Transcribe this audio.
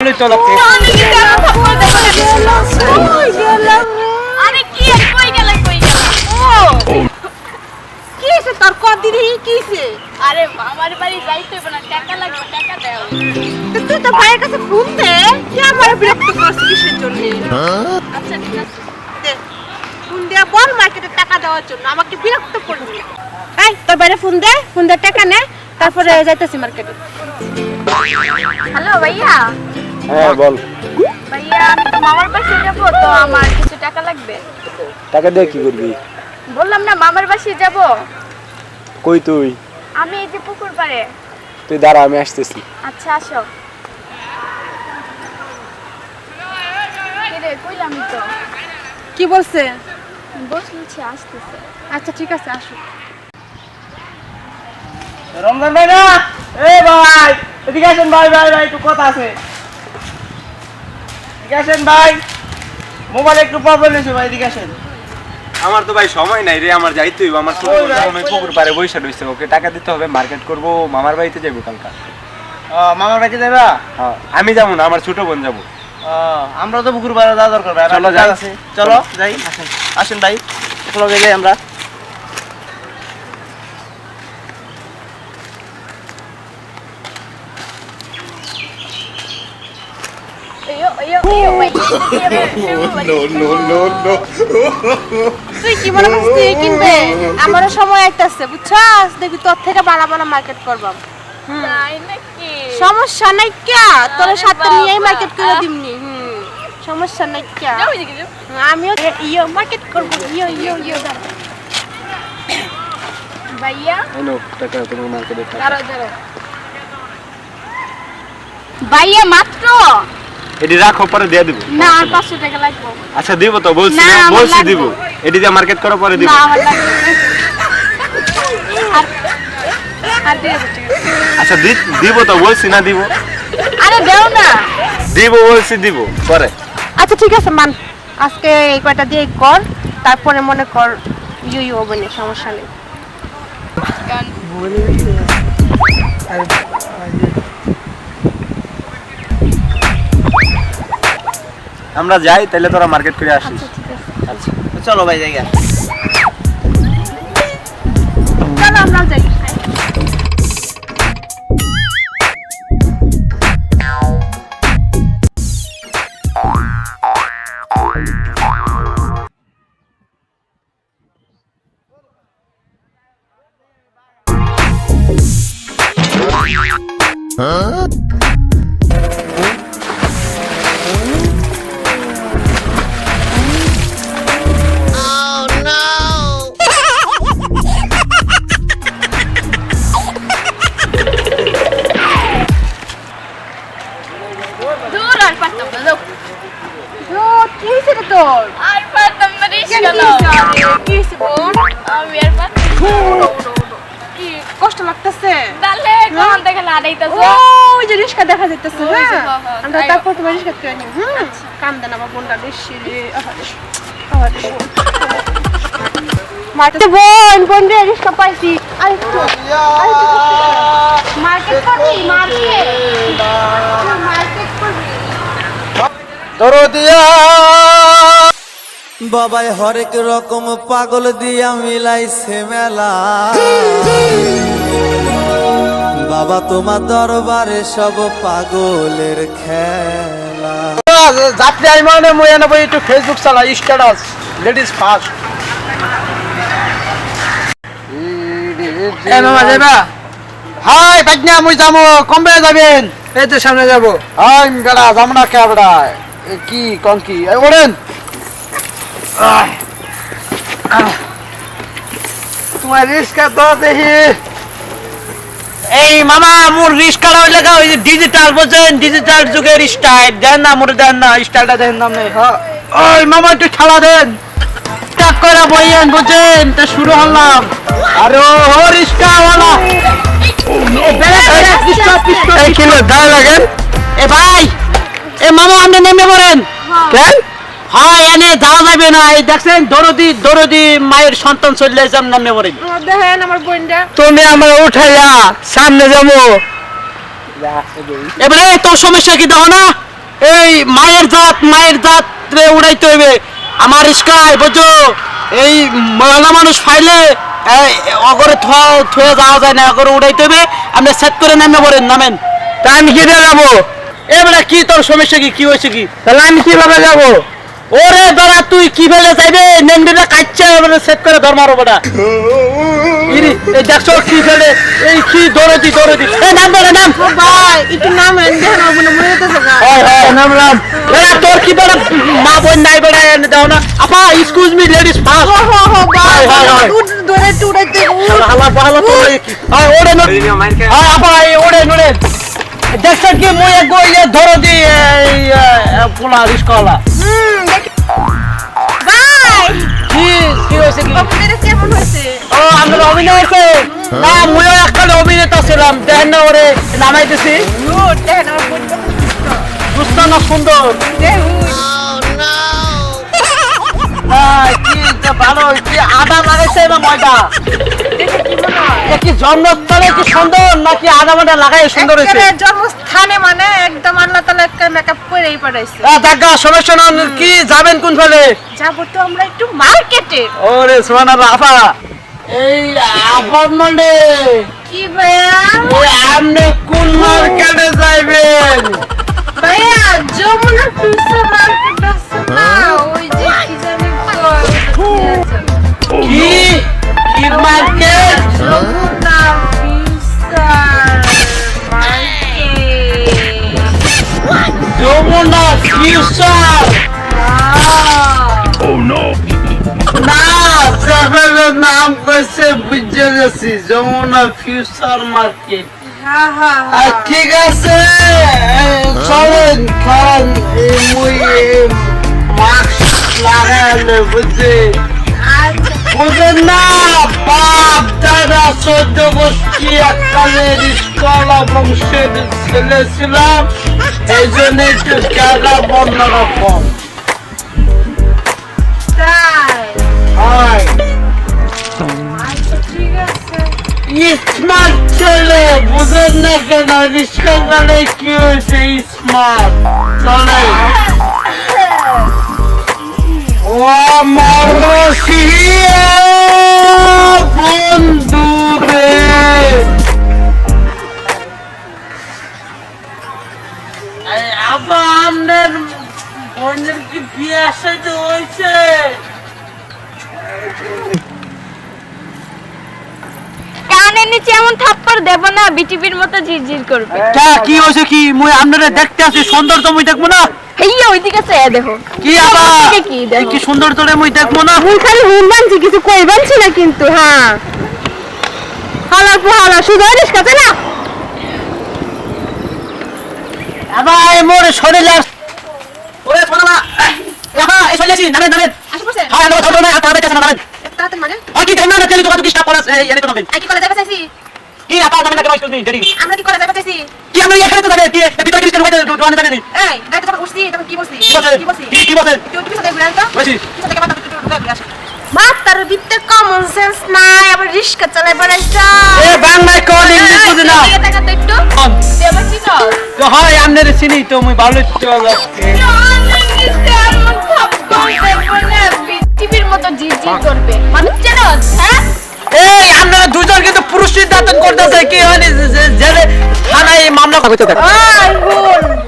তোর? কদিনই কি আরে আমার বাড়ি যাইতে না টাকা লাগবে টাকা দাও। তুই তো ভাইয়ের কাছে ফোন দে যে আমার বিরক্ত করছিস কিসের জন্য? আচ্ছা ঠিক আছে। দে ফোন দিয়া বল মার্কেটে টাকা দেওয়ার জন্য আমাকে বিরক্ত করবি না। এই তোর বাইরে ফোন দে ফোন দে টাকা নে তারপরে যাইতেছি মার্কেটে। হ্যালো ভাইয়া। হ্যাঁ বল। ভাইয়া আমি তো মামার বাসে যাব তো আমার কিছু টাকা লাগবে। টাকা দিয়ে কি করবি? বললাম না মামার বাসে যাব। কই তুই? আমি এই যে পুকুর পাড়ে। তুই দাঁড়া আমি আসতেছি। আচ্ছা আসো। কিরে কইলাম তো। কি বলছে? বসলছি আসতেছে। আচ্ছা ঠিক আছে আসো। রমজান ভাই না? এ ভাই এদিকে আসেন ভাই ভাই ভাই একটু কথা আছে। আসেন ভাই। মোবাইলে একটু প্রবলেম হয়েছে ভাই এদিকে আসেন। আমার তো ভাই সময় নাই রে আমার যাইতে হইব আমার পুকুর পাড়ে বইসা রইছে ওকে টাকা দিতে হবে মার্কেট করব মামার বাড়িতে যাব কালকা। মামার বাড়িতে যাবা হ্যাঁ আমি যাব না আমার ছোট বোন যাব। আমরা তো পুকুর পাড়ে যাওয়া দরকার ভাই চলো, চলো যাই। চলো যাই আসেন। আসেন ভাই একলগে যাই আমরা ওইও ওইও ওইও ভাই নো নো নো নো তুই কি মনে করছিস তুই কিনবে আমারও সময় আইতাছে বুঝছস? দেখবি তোর থেকে বালা বালা মার্কেট করবাম সমস্যা নাই ক্যা? তোর সাথে নিয়েই মার্কেট করে দিমনি সমস্যা নাই ক্যা? যাও এদিকে যাও। আমিও ইয়ো মার্কেট করব। ইয়ো ইয়ো ইয়ো ভাইয়া? টাকা তোমার মার্কেটে দাঁড়াও দাঁড়াও। ভাইয়া মাত্র? এটি রাখো পরে দিয়ে দিব। না আর পাঁচশো টাকা লাগবে। আচ্ছা দিব তো বলছি না, না বলছি দিব। এটি দিয়ে মার্কেট করার পরে দিব। না আমার লাগবে। আর আর দিয়ে দাও, ঠিক আছে। আচ্ছা দিব তো বলছি না দিব। আরে দেও না। দিব বলছি দিব পরে। আচ্ছা ঠিক আছে মান। আজকে এই কয়টা দিয়ে কর তারপরে মনে কর ইয়ো ইয়ো বনে সমস্যা নেই। আমরা যাই তাহলে তোরা মার্কেট করে আসিস। আচ্ছা চলো ভাই জায়গা চলো আমরাও যাই। দূর কি কষ্ট লাগতেছে? তাহলে কোন দেখে লাড়াইতাছো ওই যে রিস্কা দেখা যাইতেছে হ্যাঁ? হ্যাঁ, হ্যাঁ, আমরা তারপর তোমার রিস্কা করে নিও হুম? কাম দেন আমার বোনটা বেশি রে বোন। মারতে বোন বোন রে রিস্কা পাইছি। আরেকটু মার্কেট করবি মার্কেট মার্কেট করবি। দরদিয়া বাবাই হরেক রকম পাগল দিয়া মিলাইছে মেলা। বাবা তোমার দরবারে সব পাগলের খেলা। যাত্রী আমি মানে মই এনে বই একটু ফেসবুক চালা স্ট্যাটাস লেডিস ফার্স্ট এ মামা যাবা হাই বাজনা মুই যাব কমবে যাবেন? এই তো সামনে যাব। হাই বেড়া যাব না কে বেড়া কি কন কি। তোমার রিস্কা তো দেখি। এই মামা মোর রিস্কা হইলে ওই যে ডিজিটাল বুঝছেন? ডিজিটাল যুগের স্টাইল দেন না মোর দেন না স্টাইলটা দেন না হ্যাঁ। ওই মামা একটু খেলা দেন। টাক করে বইয়েন বুঝছেন? তো শুরু হলাম আরে ও হো রিস্কা ওয়ালা এই কিলো লাগেন। এ ভাই এ মামা আপনি নেমে পড়েন। কেন? হ্যাঁ এনে যাওয়া যাবে না। এই দেখছেন দরদি দরদি মায়ের সন্তান চলে যাম নামে আমার দেখেন আমার বোনটা। তুমি আমরা উঠাইয়া সামনে যাব। এবারে তোর সমস্যা কি দেখো না? এই মায়ের জাত মায়ের জাত রে উড়াইতে হইবে। আমার ইস্কাই বুঝছ? এই মহিলা মানুষ ফাইলে অগরে থ- থুয়ে যাওয়া যায় না অগরে উড়াইতে হইবে। আপনি সেট করে নামে পড়েন নামেন। তা আমি কি যাব? এবারে কি তোর সমস্যা কি কি হয়েছে কি? তাহলে আমি কীভাবে যাব? ওরে দাঁড়া তুই কি ফেলে যাইবে? নেন্ডিটা কাটছে এবারে সেট করে ধর মারো বেটা ইরি এই দেখছ কি ফেলে। এই কি দৌড়ে দি দৌড়ে দি এই নাম বেড়া নাম। ভাই একটু নাম দেখেন মনে মনে যেতেছে গা। হয় হয়। নাম রাম। বেড়া তোর কি বেড়া? মা বোন নাই বেড়া এনে দাও না। আপা এক্সকিউজ মি লেডিস ফার্স্ট ও হো হো ভাই হয়, হয়, হয়। উঠ ধরে টুড়াইতে হালা তো হয় ওড়ে নো হয় আপা এই ওড়ে নোড়ে দেখছেন কি মুই এক ইয়ে ধরো দি পোলা রিস্কলা ভাই! কি কি হয়েছে কি? আপনাদের কেমন হয়েছে? ও আমরা অভিনয় হয়েছে না মুইও একখানে অভিনেতা ছিলাম। দেখেন না ওরে নামাইতেছি দেখেন আমার দুষ্ট না সুন্দর। দেখুন আহ, ভালো কি আদা লাগাইছে না ময়দা? কি মনে হয় এ কি জন্মস্থলে কি সুন্দর নাকি আদা মাদা লাগাই সুন্দর হয়েছে? জন্মস্থানে মানে একদম আল্লাহ তালা একটা মেকআপ করেই পাঠাইছে। দেখা সমস্যা না কি যাবেন কোন ফেলে? যাব তো আমরা একটু মার্কেটে ওরে সোনা আফা এই আফার মানে? কি ভাইয়া? ওই আপনি কোন মার্কেটে যাইবেন? ভাইয়া যমুনা যমুনা ফিউচার না সেভেনের নাম কইছে বুঝে গেছি যমুনা ফিউচার মার্কেট। হ্যাঁ হ্যাঁ আর ঠিক আছে চলেন এই মুই মাস্ক লাগালে বুঝছি বুঝেন না বাপ দাদা চোদ্দ গোষ্ঠী এককালের স্কলা বংশের ছেলে ছিলাম। এই জন্য একটু জায়গা বন্ধ রকম। তাই? আচ্ছা ঠিক আছে। স্মার্ট ছেলে বুঝেন না কেন রিক্সা চালে কি হয়েছে স্মার্ট? চলে ও আমার কানের নিচে এমন থাপ্পড় দেব না বিটিভির মতো ঝিরঝির করবে। তা কি হয়েছে কি? মুই আপনারা দেখতে আছি সুন্দর তো মুই দেখব না? হেইয়া ওইদিকে চেয়ে দেখো। কি আবার? কি দেখো? কি সুন্দর তোরে মুই দেখব না? মুই খালি হুন বানছি কিছু কই বানছি না কিন্তু হ্যাঁ। হালা পোহালা শুধু রিস্কা না? আবার এই মোরে শরীরে আস- ওরে শোনো না রাখা এই চলে আসি নামেন নামেন। আসি হ্যাঁ নামেন ছোট না হাতে হাতে নামেন। তাড়াতাড়ি মানে কি দেখনা না তেলি তো কত ডিস্টার্ব করাস এনে তো নামেন আই কি কলেজে যাবে চাইছি কি না কেন? শুনি দেরি। আমরা কি কলেজে যাবে চাইছি কি আমরা এখানে তো যাবে? কি ভিতরে কি হইতে দোকানে যাবে এই গাড়িতে যখন উঠছি তখন কি বলছি? কি বলছি? কি কি বলছেন তুই উঠবি সাথে ঘুরে আনতো বলছি। পিছন থেকে মাথা ঢুকে ঘুরে বাপ তার ভিতরে কমন সেন্স নাই আবার রিস্কা চালাই বেড়াইছা। এ বাংলায় কল ইংলিশ বুঝি না। টাকা তো একটু। দেবার কি তো হয় আমনের চিনি তো মুই ভালো চল করবে। মানুষ চেনো হ্যাঁ? এই আপনারা দুজন কিন্তু পুরুষ নির্যাতন করতেছে কি হয় জেলে থানায় মামলা হুন